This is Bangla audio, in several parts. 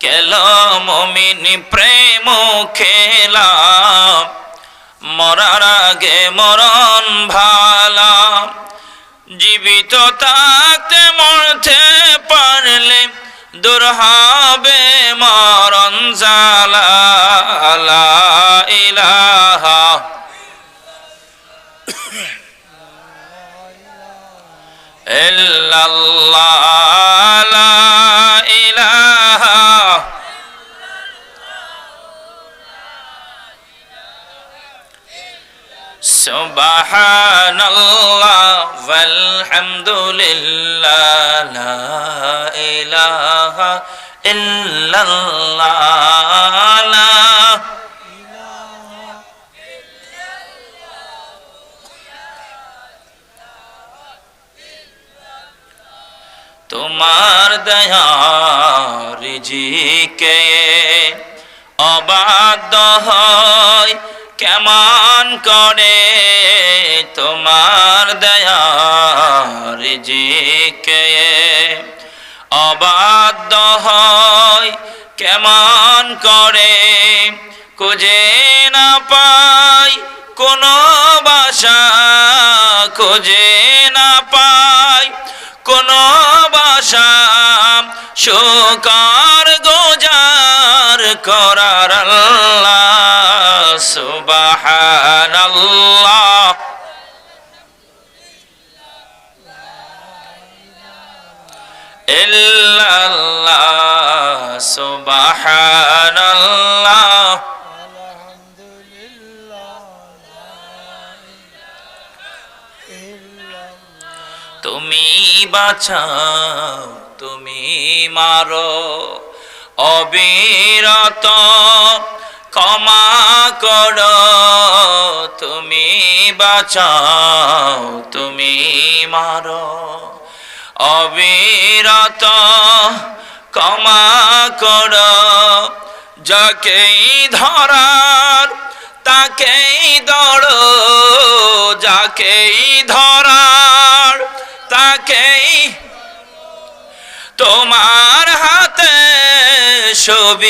কেল মমিন প্রেম খেলা। মরার আগে মরণ ভালা। জীবিত থাকতে মরতে পারলে দূর হবে মরণ জালা। ইলাহা। ইল্লাল্লাহ। سبحان الله والحمد لله لا إله إلا الله لا তোমার দয়ার জিকে অবাধ্য হয় কেমন করে তোমার দয়ার জিকে? অবাধ্য হয় কেমন করে খুঁজে না পাই, কোনো বাসা খুঁজে না পাই, কোনো বাসা শোকার গোজার করার সুবহানাল্লাহ ইল্লাল্লাহ সুবহানাল্লাহ। তুমি বাঁচাও তুমি মারো। অবিরত ক্ষমা করো। তুমি বাঁচাও, তুমি মারো। অবিরত ক্ষমা করো, যাকেই ধরার, তাকেই দৌড়ো যাকেই ধরার, তাকেই তোমার হাতে ছবি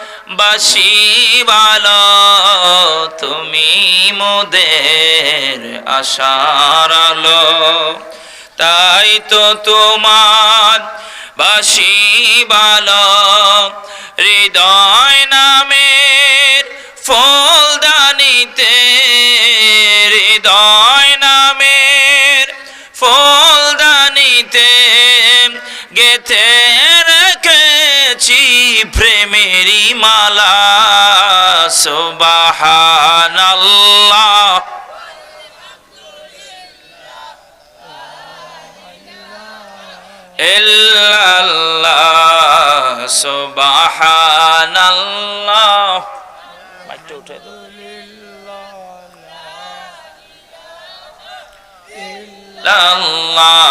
বাসি ভালো তুমি মোদের আশার আলো। তাই তো তোমার বাসি ভালো হৃদয় নামের ফুলদানিতে, হৃদয় নামের ফুলদানিতে গেথে প্রেমেরি মালা সুবহানাল্লাহ। ইল্লাল্লাহ সুবহানাল্লাহ। মাইকটা উঠে দাও। ইল্লাল্লাহ